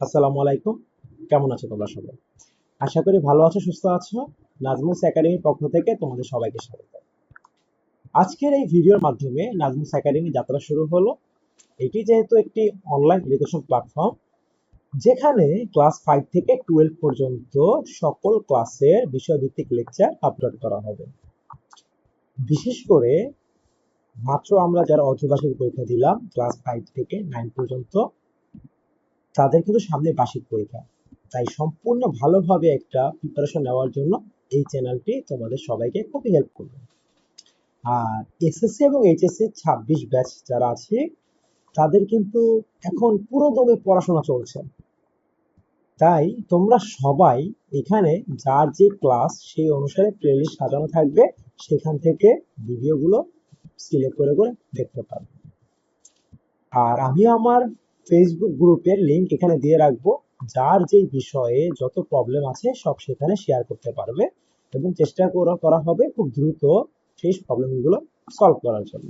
আসসালামু আলাইকুম। কেমন আছো তোমরা সবাই? আশা করি ভালো আছো, সুস্থ আছো। নাজমুস একাডেমির পক্ষ থেকে তোমাদের সবাইকে স্বাগত। আজকের এই ভিডিওর মাধ্যমে নাজমুস একাডেমি যাত্রা শুরু হলো। এটি যেহেতু একটি অনলাইন এডুকেশন প্ল্যাটফর্ম যেখানে ক্লাস ফাইভ থেকে টুয়েলভ পর্যন্ত সকল ক্লাসের বিষয়ভিত্তিক লেকচার আপলোড করা হবে। বিশেষ করে মাত্র আমরা যারা অর্ধবার্ষিক পরীক্ষা দিলাম ক্লাস ফাইভ থেকে নাইন পর্যন্ত তাদের কিন্তু সামনে বার্ষিক পরীক্ষা তাই সম্পূর্ণ ভালোভাবে একটা প্রিপারেশন নেওয়ার জন্য এই চ্যানেলটি তোমাদের সবাইকে খুবই হেল্প করবে। আর এসএসসি এবং এইচএসসি ছাব্বিশ ব্যাচ যারা আছে, তাদের কিন্তু এখন পুরো দমে পড়াশোনা চলছে। তাই তোমরা সবাই এখানে যার যে ক্লাস সেই অনুসারে প্লেলিস্ট সাজানো থাকবে। সেখান থেকে ভিডিওগুলো সিলেক্ট করে করে দেখতে পারবে। আর আমি আমার ফেসবুক গ্রুপের লিংক এখানে দিয়ে রাখব। যার যে বিষয়ে যত প্রবলেম আছে, সব সেখানে শেয়ার করতে পারবে এবং চেষ্টা করা করা হবে খুব দ্রুত সেই প্রবলেমগুলো সলভ করার জন্য।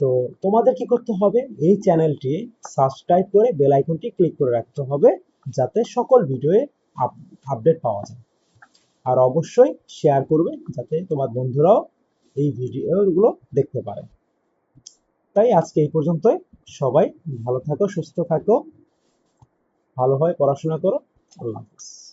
তো তোমাদের কি করতে হবে? এই চ্যানেলটি সাবস্ক্রাইব করে বেল আইকনটি ক্লিক করে রাখতে হবে, যাতে সকল ভিডিওয়ে আপডেট পাওয়া যায়। আর অবশ্যই শেয়ার করবে, যাতে তোমার বন্ধুরাও এই ভিডিওগুলো দেখতে পারে। তাই আজকে এই পর্যন্তই। সবাই ভালো থাকো সুস্থ থাকো ভালোভাবে পড়াশোনা করো। আল্লাহ হাফিজ।